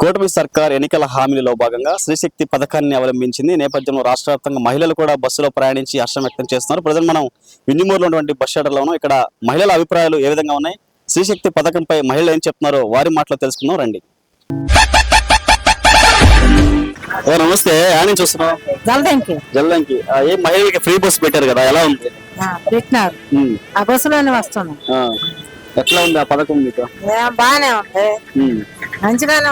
కూటమి సర్కార్ ఎన్నికల హామీలలో భాగంగా శ్రీశక్తి పథకాన్ని అవలంబించింది. నేపథ్యంలో రాష్ట్ర వ్యాప్తంగా మహిళలు కూడా బస్సులో ప్రయాణించి హర్షం వ్యక్తం చేస్తున్నారు. ప్రజలు మనం వింజమూరులో ఉన్నటువంటి బస్ షెడర్లో ఉన్నాం ఇక్కడ మహిళల అభిప్రాయాలు ఏ విధంగా ఉన్నాయి? శ్రీశక్తి పథకంపై మహిళలు ఏం చెప్తున్నారో వారి మాటలో తెలుసుకుందాం. రండి. ఓ నమస్తే. యాని చూస్తున్నాం జలదంకి. జల్లంకి ఆ, ఏ మహిళలకి ఫ్రీ బస్ పెట్టారు కదా ఎలా ఉంది? పెట్టినారు. ఆ బస్సులోనే వస్తున్నాం. ఎట్లా ఉంది ఆ పథకం మీకు? ఏం బాగానే ఉంది. మంచిగానే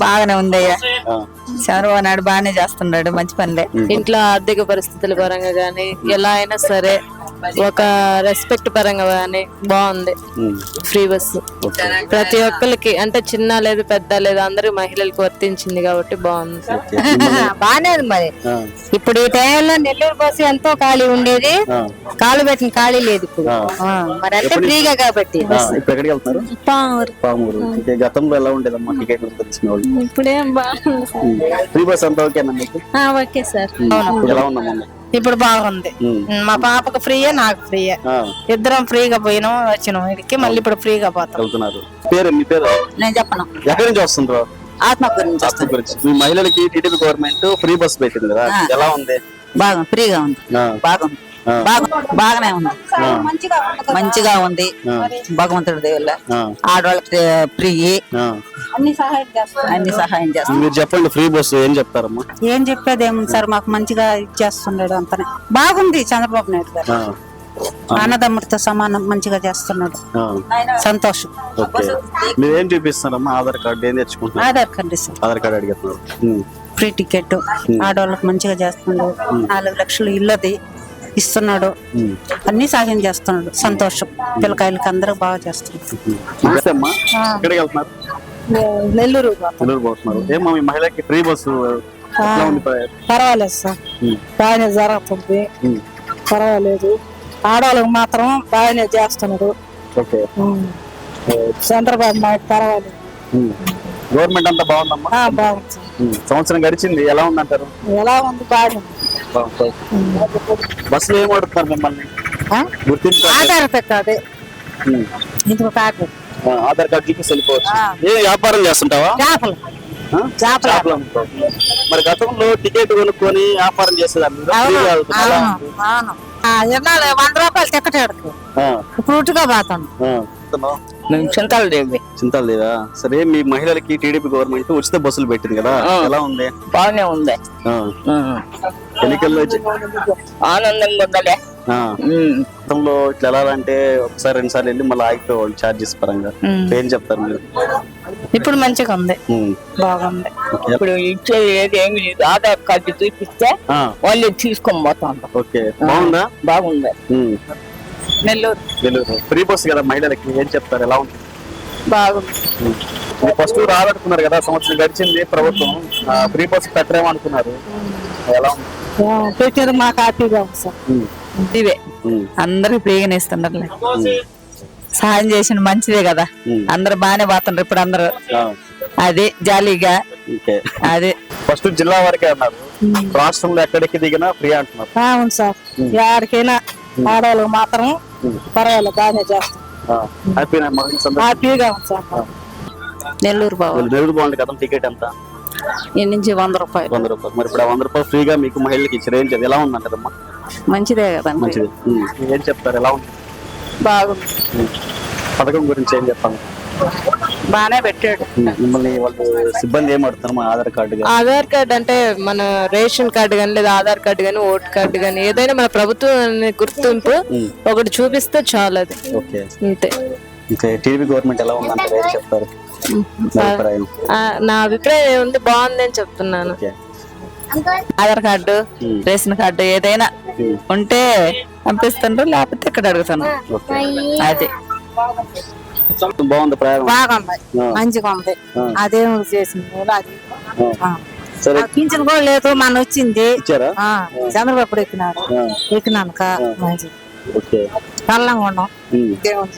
బాగానే ఉందయ్యా. చంద్రబాబు నాయుడు బాగానే చేస్తున్నాడు మంచి పనులే. ఇంట్లో ఆర్థిక పరిస్థితుల పరంగా గానీ ఎలా అయినా సరే ఒక రెస్పెక్ట్ పరంగా గానీ బాగుంది. Free bus. ప్రతి ఒక్కరికి అంటే చిన్న లేదు పెద్ద లేదు అందరూ మహిళలకు వర్తించింది కాబట్టి బాగుంది. బాగానే ఉంది మరి. ఇప్పుడు ఈ టైంలో నెల్లూరు బస్సు ఎంతో ఖాళీ ఉండేది. కాలు పెట్టిన ఖాళీ లేదు ఇప్పుడు. మరి అంటే ఫ్రీగా కాబట్టి. గతంలో ఎలా ఉండేదమ్మా టికెట్ ఇప్పుడేం బాగుంది ఫ్రీ బస్ అంతా ఓకేనా ఓకే సార్. ఎలా ఉందమ్మా ఇప్పుడు బాగుంది. మా పాపకు ఫ్రీయే నాకు ఫ్రీయే. ఇద్దరం ఫ్రీగా పోయినాం వచ్చినాం ఇక్కడికి మళ్ళీ ఇప్పుడు ఫ్రీగా పోతాం. వెళ్తున్నారు. పేరు మీ పేరు? నేను చెప్పను. ఎక్కడి నుంచి వస్తుండ్రు? గురించి ఆస్తి గురించి మీ మహిళలకి టీడీపీ గవర్నమెంట్ ఫ్రీ బస్ పెట్టింది కదా. ఎలా ఉంది? బాగా ఫ్రీగా ఉంది. బాగుంది. బాగానే ఉంది. మంచిగా ఉంది భగవంతుడి దేవుళ్ళ. ఆడవాళ్ళకి ఫ్రీ. అన్ని సహాయం చేస్తాం మీరు చెప్పండి ఫ్రీ బస్ ఏం చెప్తారమ్మా? ఏం చెప్పేది ఏముంది సార్ మాకు మంచిగా ఇచ్చేస్తున్నాడు అంతనే. బాగుంది చంద్రబాబు నాయుడు గారు. అన్నదమ్ముడితో సమానం మంచిగా చేస్తున్నాడు. సంతోషం. ఓకే. మీరు ఏం చూపిస్తున్నారమ్మా? ఆధార్ కార్డు ఏం తెచ్చుకుంటున్నారు? Aadhaar card sir. Aadhaar card అడుగుతున్నారు ఉమ్, ఫ్రీ టికెట్. ఆడవాళ్ళకి మంచిగా చేస్తున్నాడు. నాలుగు లక్షలు ఇల్లది. ఇస్తున్నాడు. అన్ని సహాయం చేస్తున్నాడు. సంతోషం. పిల్లకాయలకి అందరూ బాగా చేస్తున్నాడు. నెల్లూరు ఏమో మీ మహిళకి ఫ్రీ బస్సు పర్వాలేదు సార్. బాగానే జరుగుతుంది. పర్వాలేదు. ఆడవాళ్ళకి మాత్రం బాగానే చేస్తున్నాడు. ఓకే. చంద్రబాబు నాయుడు పర్వాలేదు. గవర్నమెంట్ అంతా బాగుందమ్మా? ఆ, బాగుంది సంవత్సరం గడిచింది. ఎలా ఉందంటారు? ఎలా ఉంది? బాగుంది బస్సులో ఏం అడుగుతున్నారు మిమ్మల్ని? గుర్తింపు కార్డు? ఆధార్ ఉమ్, ఇందుకు కార్డు. ఆధార్ కార్డు చూపిస్తే వెళ్ళిపోవచ్చు. ఏ వ్యాపారం చేస్తుంటావా? చేపలు? చేపలు. మరి గతంలో టికెట్ కొనుక్కొని వ్యాపారం చేసేదాన్ని వంద రూపాయలు టికెట్ ఇప్పుడు ఉట్టుగా పోతాను? మేము చింతలు దేవి. సరే మీ మహిళలకి టీడీపీ గవర్నమెంట్ ఉచిత బస్సులు పెట్టింది కదా? ఎలా ఉంది? బాగానే ఉంది. ఎన్నికల్లో ఆనందంగా ఉందలే గతంలో ఇట్లా ఎలా అంటే ఒకసారి రెండు సార్లు వెళ్ళి మళ్ళీ ఆగిపోవాలి చార్జెస్ పరంగా. ఏం చెప్తారు మీరు? ఇప్పుడు మంచిగా ఉంది. బాగుంది. ఇప్పుడు ఇచ్చేది ఏది ఏమి లేదు. ఆధార్ కార్డు చూపిస్తే వాళ్ళు తీసుకొని పోతాం. ఓకే. బాగుందా? బాగుంది. నెల్లూరు. వెలుగురు ఫ్రీ బస్ కదా మహిళలకి. ఏం చెప్తారు? ఎలా ఉంది బాగుంది. ఫస్ట్ రాదనుకున్నారు కదా సంవత్సరం గడిచింది ప్రభుత్వం. ఫ్రీ బస్ పెట్టరేమో అనుకున్నారు. ఎలా ఉంది? పెట్టారు మాకు హ్యాపీగా ఉంది సార్. ఇవే ఉమ్. అందరికి ఫ్రీగానే ఇస్తున్నారు సహాయం చేసిన మంచిదే కదా. అందరు బాగానే పోతున్నారు ఇప్పుడు అందరు. అదే జాలీగా. అదే. ఫస్ట్ జిల్లా వరకే అన్నారు. రాష్ట్రంలో ఎక్కడికి దిగినా ఫ్రీ అంటున్నారు. అవును సార్. ఎవరికైనా ఆడవాళ్ళకి మాత్రం పర్వాలేదు బాగానే చేస్తాం. హ్యాపీగా ఉంది సార్ నెల్లూరు బాబు నెల్లూరు బాగుంది కదా టికెట్ ఎంత? ఈ నుంచి వంద రూపాయలు. వంద రూపాయలు. మరి ఇప్పుడు ఆ వంద రూపాయలు ఫ్రీగా మీకు మహిళలకి ఇచ్చారు ఏం చెప్పి ఎలా ఉందంటారమ్మా మంచిదే కదా మంచిది. ఏం చెప్తారు ఎలా ఉంది? బాగుంది. పథకం గురించి ఏం చెప్పాలి? బాగానే పెట్టాడు. మిమ్మల్ని వాళ్ళు సిబ్బంది ఏం అడుగుతారు మా ఆధార్ కార్డు ఆధార్ కార్డు అంటే మన రేషన్ కార్డు కానీ లేదా ఆధార్ కార్డు కానీ ఓటు కార్డు కానీ ఏదైనా మన ప్రభుత్వం గుర్తింపు ఒకటి చూపిస్తే చాలు అది. ఓకే. అంతే. ఇంకా టీవీ గవర్నమెంట్ ఎలా ఉందంటారు ఏం చెప్తారు. నా అభిప్రాయం. ఏముంది? బాగుంది అని చెప్తున్నాను ఆధార్ కార్డు. రేషన్ కార్డు ఏదైనా. ఉంటే పంపిస్తుండ్రు లేకపోతే ఇక్కడ అడుగుతాను. అదే. బాగుంది బాగుంది. మంచిగా ఉంది. అదేం చేసింది అది. పింఛన్ కూడా లేదు మన వచ్చింది. చంద్రబాబు ఎక్కినాడు. ఎక్కినాక మంచిది. చల్లంగా ఉన్నాం. దేవుని